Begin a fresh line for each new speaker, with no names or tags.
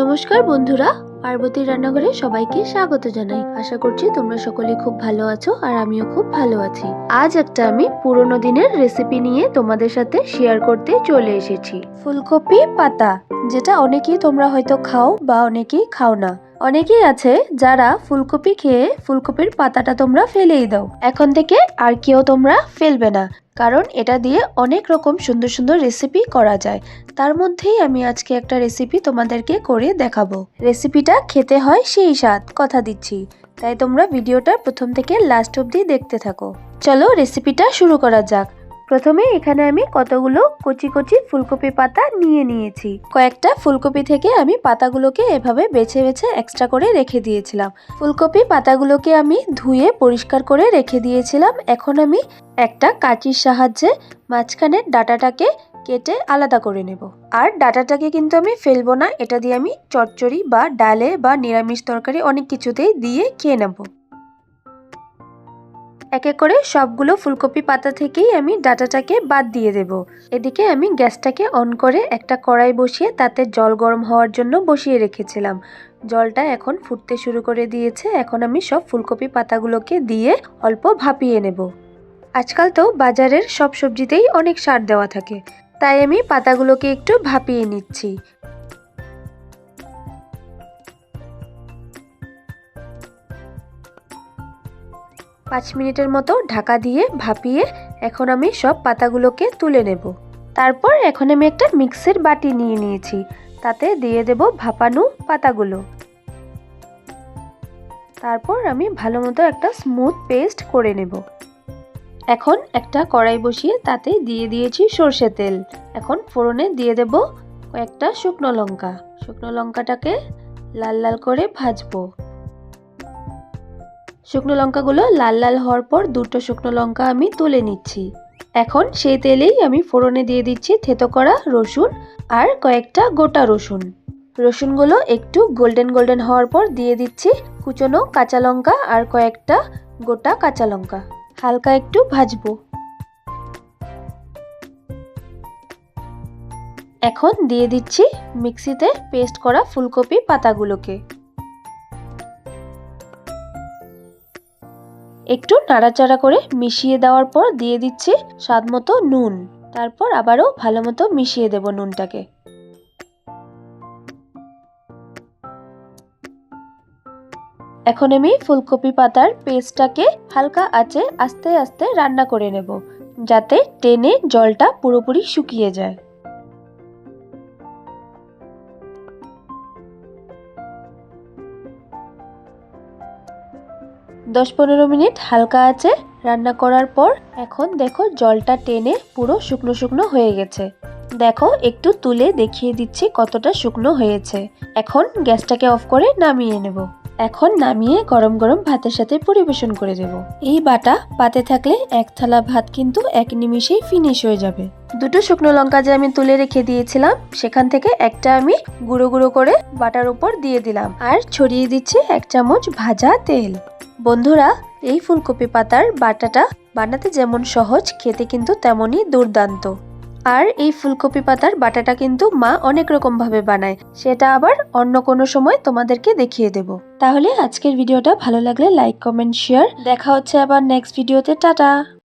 নমস্কার বন্ধুরা পার্বতীর রান্নাঘরে সবাইকে স্বাগত জানাই। আশা করছি তোমরা সকলে খুব ভালো আছো আর আমিও খুব ভালো আছি। আজ একটা আমি পুরোনো দিনের রেসিপি নিয়ে তোমাদের সাথে শেয়ার করতে চলে এসেছি। ফুলকপি পাতা, যেটা অনেকেই তোমরা হয়তো খাও বা অনেকেই খাও না। অনেকেই আছে যারা ফুলকপি খেয়ে ফুলকপির পাতাটা তোমরা ফেলেই দাও। এখন থেকে আর কেউ তোমরা ফেলবে না। কারণ এটা দিয়ে অনেক রকম সুন্দর সুন্দর রেসিপি করা যায়। তার মধ্যেই আমি আজকে একটা রেসিপি তোমাদেরকে করে দেখাবো। রেসিপিটা খেতে হয় সেই স্বাদ, কথা দিচ্ছি। তাই তোমরা ভিডিওটা প্রথম থেকে লাস্ট অবধি দেখতে থাকো। চলো রেসিপিটা শুরু করা যাক। প্রথমে এখানে আমি কতগুলো কচি কচি ফুলকপি পাতা নিয়ে নিয়েছি। কয়েকটা ফুলকপি থেকে আমি পাতাগুলোকে এভাবে বেছে বেছে এক্সট্রা করে রেখে দিয়েছিলাম। ফুলকপি পাতাগুলোকে আমি ধুয়ে পরিষ্কার করে রেখে দিয়েছিলাম। এখন আমি একটা কাঁচির সাহায্যে মাঝখানের ডাটাটাকে কেটে আলাদা করে নেব। আর ডাটাটাকে কিন্তু আমি ফেলব না, এটা দিয়ে আমি চচ্চড়ি বা ডালে বা নিরামিষ তরকারি অনেক কিছুতেই দিয়ে খেয়ে নেব। এক এক করে সবগুলো ফুলকপি পাতা থেকেই আমি ডাটাটাকে বাদ দিয়ে দেব। এদিকে আমি গ্যাসটাকে অন করে একটা কড়াই বসিয়ে তাতে জল গরম হওয়ার জন্য বসিয়ে রেখেছিলাম। জলটা এখন ফুটতে শুরু করে দিয়েছে। এখন আমি সব ফুলকপি পাতাগুলোকে দিয়ে অল্প ভাপিয়ে নেব। আজকাল তো বাজারের সব সবজিতেই অনেক সার দেওয়া থাকে। তাই আমি পাতাগুলোকে একটু ভাপিয়ে নিচ্ছি। পাঁচ মিনিটের মতো ঢাকা দিয়ে ভাপিয়ে এখন আমি সব পাতাগুলোকে তুলে নেব। তারপর এখন আমি একটা মিক্সের বাটি নিয়ে নিয়েছি। তাতে দিয়ে দেব ভাপানো পাতাগুলো। তারপর আমি ভালো মতো একটা স্মুথ পেস্ট করে নেব। এখন একটা কড়াই বসিয়ে তাতে দিয়ে দিয়েছি সর্ষে তেল। এখন ফোড়নে দিয়ে দেব কয়েকটা শুকনো লঙ্কা। শুকনো লঙ্কাটাকে লাল লাল করে ভাজবো। শুকনো লঙ্কাগুলো লাল লাল হওয়ার পর দুটো শুকনো লঙ্কা আমি তুলে নিচ্ছি। এখন সেই তেলেই আমি ফোড়নে দিয়ে দিচ্ছি থেতো করা রসুন আর কয়েকটা গোটা রসুন। রসুনগুলো একটু গোল্ডেন গোল্ডেন হওয়ার পর দিয়ে দিচ্ছি কুচনো কাঁচা লঙ্কা আর কয়েকটা গোটা কাঁচা লঙ্কা। হালকা একটু ভাজবো। এখন দিয়ে দিচ্ছি মিক্সিতে পেস্ট করা ফুলকপি পাতাগুলোকে। একটু নাড়াচাড়া করে মিশিয়ে দেওয়ার পর দিয়ে দিচ্ছি স্বাদ মতো নুন। তারপর আবারও ভালো মতো মিশিয়ে দেব নুনটাকে। এখন আমি ফুলকপি পাতার পেস্টটাকে হালকা আঁচে আস্তে আস্তে রান্না করে নেব, যাতে টেনে জলটা পুরোপুরি শুকিয়ে যায়। দশ পনেরো মিনিট হালকা আছে রান্না করার পর এখন দেখো জলটা টেনে পুরো শুকনো শুকনো হয়ে গেছে। দেখো, একটু তুলে দেখিয়ে দিচ্ছি কতটা শুকনো হয়েছে। এখন গ্যাসটাকে অফ করে নামিয়ে নেব। এখন নামিয়ে গরম গরম ভাতের সাথে পরিবেশন করে দেব। এই বাটা পাতে থাকলে এক থালা ভাত কিন্তু এক নিমিষেই ফিনিশ হয়ে যাবে। দুটো শুকনো লঙ্কা যে আমি তুলে রেখে দিয়েছিলাম, সেখান থেকে একটা আমি গুঁড়ো গুঁড়ো করে বাটার উপর দিয়ে দিলাম। আর ছড়িয়ে দিচ্ছি এক চামচ ভাজা তেল। বন্ধুরা, এই ফুলকপি পাতার বাটাটা বানাতে যেমন সহজ, খেতে কিন্তু তেমনই দুর্দান্ত। আর এই ফুলকপি পাতার বাটাটা কিন্তু মা অনেক রকম ভাবে বানায়। সেটা আবার অন্য কোনো সময় তোমাদেরকে দেখিয়ে দেব। তাহলে আজকের ভিডিওটা ভালো লাগলে লাইক, কমেন্ট, শেয়ার। দেখা হচ্ছে আবার নেক্সট ভিডিওতে টাটা!